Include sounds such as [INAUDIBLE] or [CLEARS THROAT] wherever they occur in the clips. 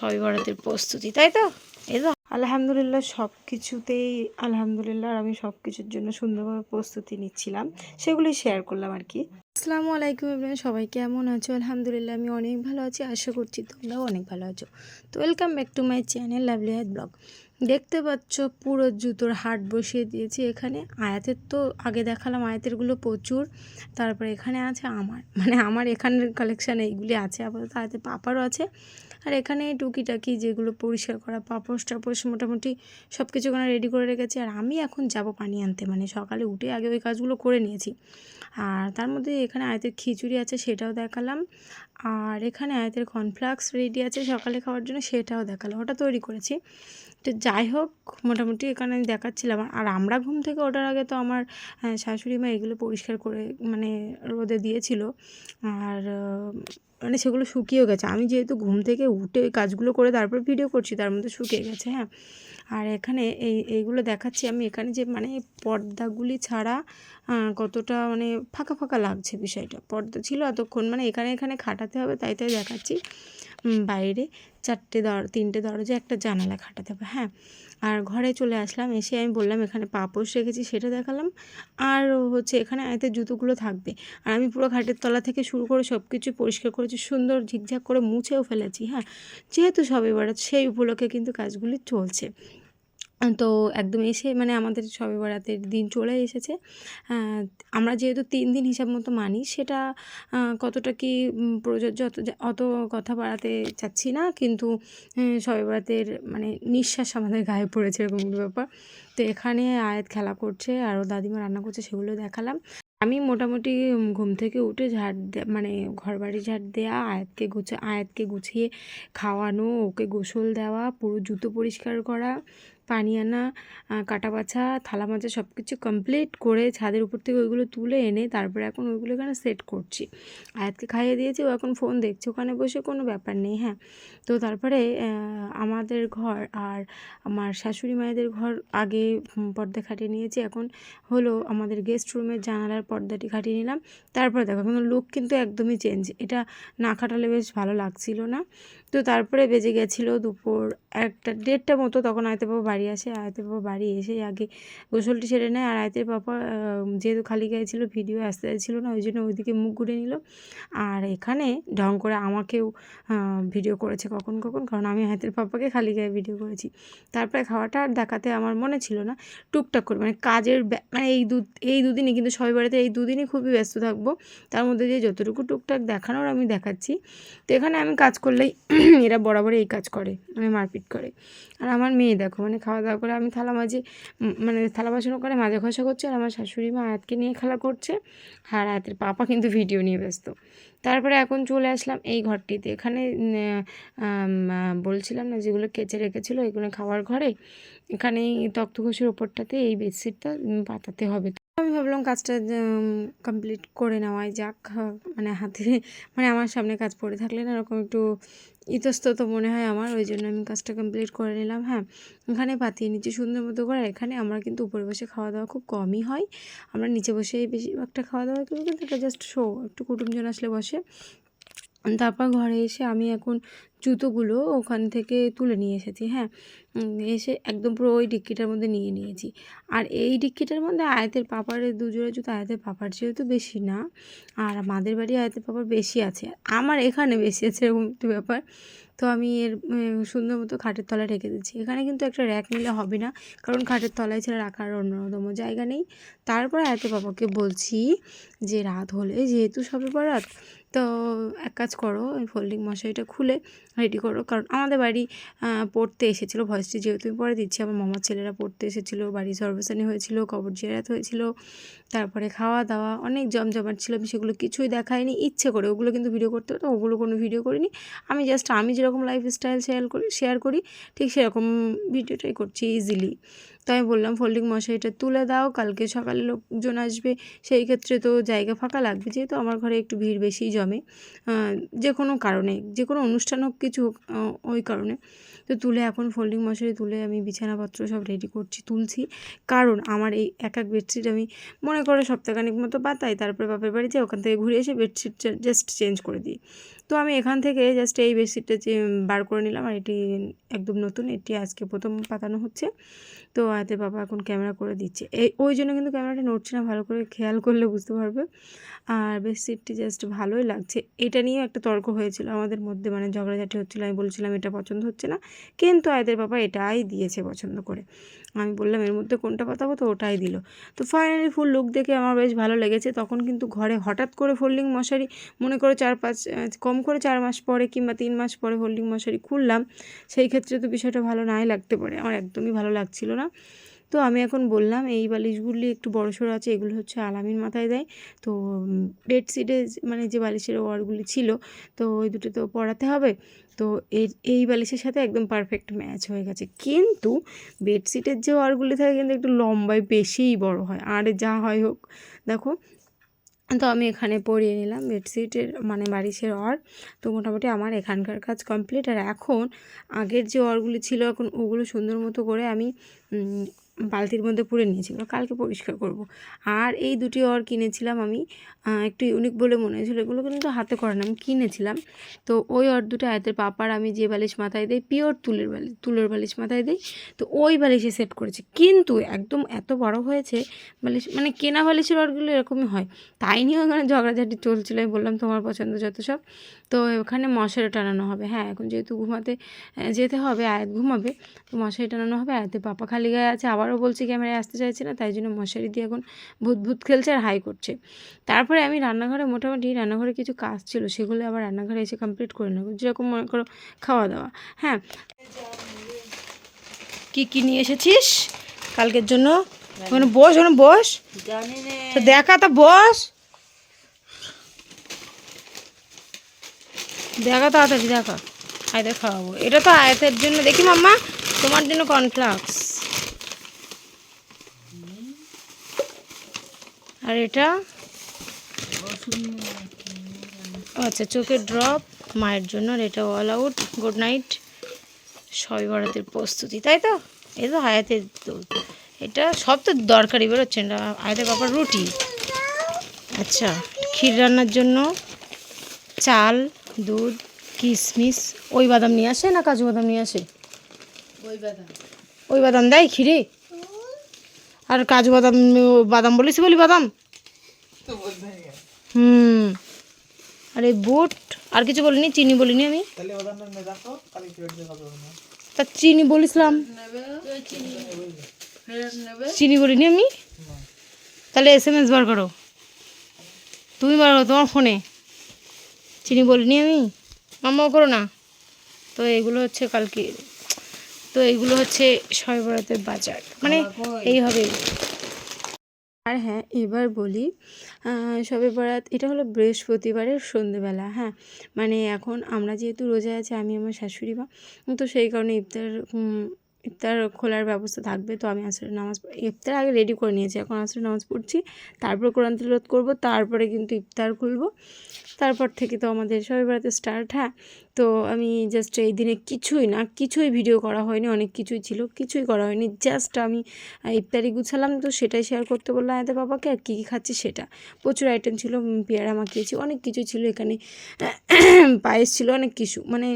সবই বরাতের প্রস্তুতি তাই তো? এই তো। আলহামদুলিল্লাহ সব কিছুতেই আলহামদুলিল্লাহ আর আমি সব কিছুর জন্য সুন্দরভাবে প্রস্তুতি নিচ্ছিলাম। সেগুলি শেয়ার করলাম আর কি। আসসালামু আলাইকুম এভরিওয়ান সবাই কেমন আছো? আলহামদুলিল্লাহ আমি অনেক ভালো আছি আশা করছি তোমরাও অনেক ভালো আছো। তো welcome back to my channel lovely হাত ব্লগ দেখতে পাচ্ছ পুরো জুতোর হাট বসিয়ে দিয়েছি এখানে। আয়াতের তো আগে দেখালাম আয়াতেরগুলো প্রচুর। তারপরে এখানে আছে আমার। মানে আমার এখানের কালেকশান এইগুলি আছে আপাতত আয়াতের পাপারও আছে। আর এখানে টুকিটাকি যেগুলো পরিষ্কার করা, পাপোশ টাপোশ মোটামুটি সব কিছু ওখানে রেডি করে রেখেছি। আর আমি এখন যাব পানি আনতে মানে সকালে উঠে আগে ওই কাজগুলো করে নিয়েছি। আর তার মধ্যে এখানে আয়তের খিচুড়ি আছে সেটাও দেখালাম। আর এখানে আয়তের কর্নফ্লাক্স রেডি আছে সকালে খাওয়ার জন্য সেটাও দেখালাম, ওটা তৈরি করেছি। তো যাই হোক, মোটামুটি এখানে আমি দেখাচ্ছিলাম। আর আমরা ঘুম থেকে ওঠার আগে তো আমার শাশুড়ি মা এগুলো পরিষ্কার করে মানে রোদে দিয়েছিল। আর মানে সেগুলো শুকিয়েও গেছে। আমি যেহেতু ঘুম থেকে উঠে কাজগুলো করে তারপর ভিডিও করছি, তার মধ্যে শুকিয়ে গেছে হ্যাঁ। আর এখানে এই, এইগুলো দেখাচ্ছি আমি। এখানে যে মানে পর্দাগুলি ছাড়া কতটা মানে ফাঁকা ফাঁকা লাগছে বিষয়টা। পর্দা ছিল এতক্ষণ মানে এখানে এখানে খাটাতে হবে, তাই তাই দেখাচ্ছি। বাইরে চারটে দর, তিনটে দরজা, একটা জানালা খাটাতে হবে হ্যাঁ? আর ঘরে চলে আসলাম, এসে আমি বললাম, এখানে পাপোশ রেখেছি, সেটা দেখালাম। আর হচ্ছে এখানে আয়তে জুতোগুলো থাকবে। আর আমি পুরো ঘাটের তলা থেকে শুরু করে সব কিছু পরিষ্কার করেছি, সুন্দর ঝিকঝাক করে মুছেও ফেলেছি হ্যাঁ? যেহেতু সবে বেড়াচ্ছে সেই উপলক্ষে কিন্তু কাজগুলি চলছে। তো একদম এসে মানে আমাদের সবে বরাতের দিন চলে এসেছে। আমরা যেহেতু তিন দিন হিসাব মতো মানি, সেটা কতটা কি প্রযোজ্য অত অত কথা বাড়াতে চাচ্ছি না, কিন্তু সবে বরাতের মানে নিঃশ্বাস আমাদের গায়ে পড়েছে এরকম ব্যাপার। তো এখানে আয়াত খেলা করছে, আরও দাদিমা রান্না করছে, সেগুলো দেখালাম। আমি মোটামুটি ঘুম থেকে উঠে ঝাড় মানে ঘর বাড়ি ঝাড় দেওয়া আয়াতকে গুছে, আয়াতকে গুছিয়ে খাওয়ানো, ওকে গোসল দেওয়া, পুরো জুতো পরিষ্কার করা পানি আনা কাটা বাছা, থালা মাজা সব কিছু কমপ্লিট করে ছাদের উপর থেকে ওইগুলো তুলে এনে তারপরে এখন ওইগুলো এখানে সেট করছি। আয়াতকে খাইয়ে দিয়েছি, ও এখন ফোন দেখছে, ওখানে বসে কোনো ব্যাপার নেই হ্যাঁ। তো তারপরে আমাদের ঘর আর আমার শাশুড়ি মায়েদের ঘর আগে পর্দা খাটিয়ে নিয়েছি, এখন হলো আমাদের গেস্ট রুমের জানালার পর্দাটি খাটিয়ে নিলাম। তারপরে দেখো কিন্তু লুক কিন্তু একদমই চেঞ্জ এটা না খাটালে বেশ ভালো লাগছিল না। তো তারপরে বেজে গেছিল দুপুর একটা দেড়টা মতো, তখন আয়তে বাবা বাড়ি আসে আয়তে বাবা বাড়ি এসে আগে গোসলটি সেরে নেয়। আর আয়তের বাবা যেহেতু খালি গায়ে ছিল, ভিডিও আসতে ছিল না, ওই জন্য ওইদিকে মুখ ঘুরে নিল। আর এখানে ঢং করে আমাকেও ভিডিও করেছে কখন কখন, কারণ আমি আয়তের পাপাকে খালি গায়ে ভিডিও করেছি। তারপরে খাওয়াটা আর দেখাতে আমার মনে ছিল না, টুকটাক করে মানে কাজের মানে এই দু, এই দুদিনই, কিন্তু সবাই বাড়িতে এই দুদিনই খুবই ব্যস্ত থাকব। তার মধ্যে যে যতটুকু টুকটাক দেখানোর আমি দেখাচ্ছি, তো এখানে আমি কাজ করলেই [CLEARS THROAT] এরা বরাবর এই কাজ করে মানে মারপিট করে। আর আমার মেয়ে দেখো মানে খাওয়া দাওয়া করে আমি থালা মাঝে মানে থালা বাসন করে, মাঝে ঘষা করছি আর আমার শাশুড়ি মা আয়াতকে নিয়ে খেলা করছে। আর আয়াতের পাপা কিন্তু ভিডিও নিয়ে ব্যস্ত। তারপরে এখন চলে আসলাম এই ঘরটিতে। এখানে বলছিলাম না যেগুলো কেচে রেখেছিল এগুলো খাওয়ার ঘরে। এখানে এই তক্তঘষের ওপরটাতে এই বেডশিটটা পাতাতে হবে। আমি ভাবলাম কাজটা কমপ্লিট করে নেওয়াই যাক। মানে হাতে মানে আমার সামনে কাজ পড়ে থাকলে না এরকম একটু ইতস্তত মনে হয় আমার, ওই জন্য আমি কাজটা কমপ্লিট করে নিলাম। হ্যাঁ এখানে পাতিয়ে নিচে সুন্দর মতো করে। এখানে আমরা কিন্তু উপরে বসে খাওয়া দাওয়া খুব কমই হয়। আমরা নিচে বসেই বেশিরভাগটা খাওয়া দাওয়া করি, কিন্তু এটা জাস্ট শো একটু কুটুমজন আসলে বসে। তারপর ঘরে এসে আমি এখন জুতোগুলো ওখান থেকে তুলে নিয়ে এসেছি হ্যাঁ। এসে একদম পুরো ওই ডিক্কিটার মধ্যে নিয়ে নিয়েছি। আর এই ডিক্কিটার মধ্যে আয়াতের পাপারের দুজোড়া জুতো আয়াতের পাপার যেহেতু বেশি না, আর আমাদের বাড়ি আয়াতের পাপার বেশি আছে, আমার এখানে বেশি আছে এরকম একটু ব্যাপার। তো আমি এর সুন্দর মতো খাটের তলায় রেখে দিচ্ছি। এখানে কিন্তু একটা র্যাক নিলে হবে না, কারণ খাটের তলায় ছাড়া রাখার অন্যতম জায়গা নেই। তারপর আয়াতের পাপাকে বলছি যে, রাত হলে যেহেতু সবে বরাত তো এক কাজ করো, ওই ফোল্ডিং মশারিটা খুলে রেডি করো। কারণ আমাদের বাড়ি পড়তে এসেছিল ভয়েসটি যেহেতু পরে দিচ্ছি, আমার মামার ছেলেরা পড়তে এসেছিল বাড়ি সর্বসানি হয়েছিল, কবর জিয়ারাত হয়েছিল, তারপরে খাওয়া দাওয়া অনেক জমজমাট ছিল, আমি সেগুলো কিছুই দেখাইনি, ইচ্ছে করে, ওগুলো কিন্তু ভিডিও করতে হতো ওগুলো কোনো ভিডিও করিনি। আমি জাস্ট আমি যেরকম লাইফস্টাইল শেয়ার করি শেয়ার করি, ঠিক সেরকম ভিডিওটাই করছি ইজিলি তো আমি বললাম, ফোল্ডিং মশারিটা তুলে দাও, কালকে সকালে লোকজন আসবে, সেই ক্ষেত্রে তো জায়গা ফাঁকা লাগবে, যেহেতু আমার ঘরে একটু ভিড় বেশি জমে। যে কোনো কারণে, যে কোনো অনুষ্ঠান হোক, কিছু হোক ওই কারণে। তো তুলে এখন ফোল্ডিং মশারি তুলে আমি বিছানাপত্র সব রেডি করছি, তুলছি। কারণ আমার এই এক এক বেডশিট আমি মনে করে সপ্তাহখানিক মতো পাতাই তারপরে বাপের বাড়ি যাই, ওখান থেকে ঘুরে এসে বেডশিট জাস্ট চেঞ্জ করে দিই। তো আমি এখান থেকে জাস্ট এই বেডশিটটা যে বার করে নিলাম আর এটি একদম নতুন। এটি আজকে প্রথম পাতানো হচ্ছে। তো আয়াতের বাবা এখন ক্যামেরা করে দিচ্ছে। এই, ওই জন্য কিন্তু ক্যামেরাটা নড়ছে না, ভালো করে খেয়াল করলে বুঝতে পারবে। আর বেডশিটটি জাস্ট ভালোই লাগছে। এটা নিয়েও একটা তর্ক হয়েছিল আমাদের মধ্যে মানে ঝগড়াঝাটি হচ্ছিল। আমি বলছিলাম, এটা পছন্দ হচ্ছে না। কিন্তু আয়াতের বাবা এটাই দিয়েছে পছন্দ করে। আমি বললাম, এর মধ্যে কোনটা পাতাবো? তো ওটাই দিল। তো ফাইনালি ফুল লুক দেখে আমার বেশ ভালো লেগেছে। তখন কিন্তু ঘরে হঠাৎ করে ফোল্ডিং মশারি, মনে করো চার পাঁচ কম করে চার মাস পরে কিংবা তিন মাস পরে হোল্ডিং মশারি খুললাম, সেই ক্ষেত্রে তো বিষয়টা ভালো নাই লাগতে পারে। আমার একদমই ভালো লাগছিল না। তো আমি এখন বললাম, এই বালিশগুলি একটু বড়সড় আছে, এগুলো হচ্ছে আলামিন মাথায় দেয়। তো বেডশিটে মানে যে বালিশের ওয়ারগুলি ছিল, তো ওই দুটো তো পড়াতে হবে। তো এই এই বালিশের সাথে একদম পারফেক্ট ম্যাচ হয়ে গেছে। কিন্তু বেডশিটের যে ওয়ারগুলি থাকে, কিন্তু একটু লম্বায় বেশিই বড় হয়। আর যা হয় হোক, দেখো তো আমি এখানে পরিয়ে নিলাম বেডশিটের মানে বাড়িশের অর। তো মোটামুটি আমার এখানকার কাজ কমপ্লিট। আর এখন আগের যে অরগুলি ছিল, এখন ওগুলো সুন্দর মতো করে আমি বালতির মধ্যে পুরে নিয়েছি কালকে পরিষ্কার করব। আর এই দুটি ওয়ার কিনেছিলাম আমি একটু ইউনিক বলে মনে হয়েছিল, এগুলো কিন্তু হাতে করে না, আমি কিনেছিলাম। তো ওই ওর দুটো আয়তের পাপার আমি যে বালিশ মাথায় দিই পিওর তুলের বালিশ তুলোর বালিশ মাথায় দিই, তো ওই বালিশে সেট করেছি। কিন্তু একদম এত বড় হয়েছে, বালিশ মানে কেনা বালিশের ওরগুলো এরকমই হয়। তাই নিয়ে ওখানে ঝগড়াঝাটি চলছিল, আমি বললাম, তোমার পছন্দ যত সব। তো ওখানে মশারি টানানো হবে। হ্যাঁ এখন যেহেতু ঘুমাতে যেতে হবে, আয়াত ঘুমাবে, তো মশারি টানানো হবে আয়াতের পাপা খালি গায়ে আছে আবারও বলছে ক্যামেরায় আসতে চাইছে না তাই জন্য মশারি দিয়ে এখন ভূত ভূত খেলছে আর হাই করছে। তারপরে আমি রান্নাঘরে মোটামুটি রান্নাঘরে কিছু কাজ ছিল সেগুলো আবার রান্নাঘরে এসে কমপ্লিট করে নেব। যেরকম মনে করো খাওয়া দাওয়া হ্যাঁ। কি কি নিয়ে এসেছিস কালকের জন্য? ওখানে বস ওখানে বস। তো দেখা তো বস। দেখা তাড়াতাড়ি দেখা। আয়তে খাওয়াবো। এটা তো আয়তের জন্য। দেখি মাম্মা তোমার জন্য কর্নফ্লাক্স আর এটা? আচ্ছা চোখের ড্রপ মায়ের জন্য আর এটা অল আউট গুড নাইট সবই বরাতের প্রস্তুতি তাই তো? এই তো হায়াতের এটা সব তো দরকারি বেরোচ্ছে না। আয়তের বাবার রুটি। আচ্ছা ক্ষীর রান্নার জন্য চাল দুধ কিশমিশ ওই বাদাম নিয়ে আসে না কাজু বাদাম নিয়ে আসে? ওই বাদাম। ওই বাদাম দেয় ক্ষীরে? আর কাজু বাদাম বাদাম বলিস বলি বাদাম? হুম। আর এই বুট। আর কিছু বলিনি চিনি বলিনি আমি। তা চিনি বলিসলাম। চিনি বলিনি আমি? তাহলে এস এম এস বার করো। তুমি বার করো তোমার ফোনে। চিনি বলিনি আমি? মামাও করো না। তো এগুলো হচ্ছে কালকে তো এইগুলো হচ্ছে বরাতের বাজার। মানে এই হবে। আর হ্যাঁ এবার বলি শবে বরাত, এটা হলো বৃহস্পতিবারের সন্ধেবেলা হ্যাঁ? মানে এখন আমরা যেহেতু রোজা আছে, আমি আমার শাশুড়ি মা, তো সেই কারণে ইফতার ইফতার খোলার ব্যবস্থা থাকবে, তো আমি আসলে নামাজ ইফতার আগে রেডি করে নিয়েছি, এখন আসলে নামাজ পড়ছি, তারপর কোরআন তিলত করব, তারপরে কিন্তু ইফতার খুলবো, তারপর থেকে তো আমাদের সবাই বেড়াতে স্টার্ট হ্যাঁ? তো আমি জাস্ট এই দিনে কিছুই না, কিছুই ভিডিও করা হয়নি, অনেক কিছুই ছিল, কিছুই করা হয়নি। জাস্ট আমি ইফতারি গুছালাম, তো সেটাই শেয়ার করতে বললাম এতে বাবাকে, আর কী কী খাচ্ছি সেটা। প্রচুর আইটেম ছিল পেয়ারা মাখিয়েছি, অনেক কিছু ছিল এখানে। [COUGHS] পায়েস ছিল, অনেক কিছু মানে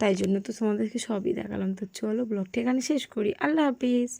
তাই জন্য তো তোমাদেরকে সবই দেখালাম। তো চলো ব্লগটা এখানে শেষ করি। আল্লাহ হাফিজ।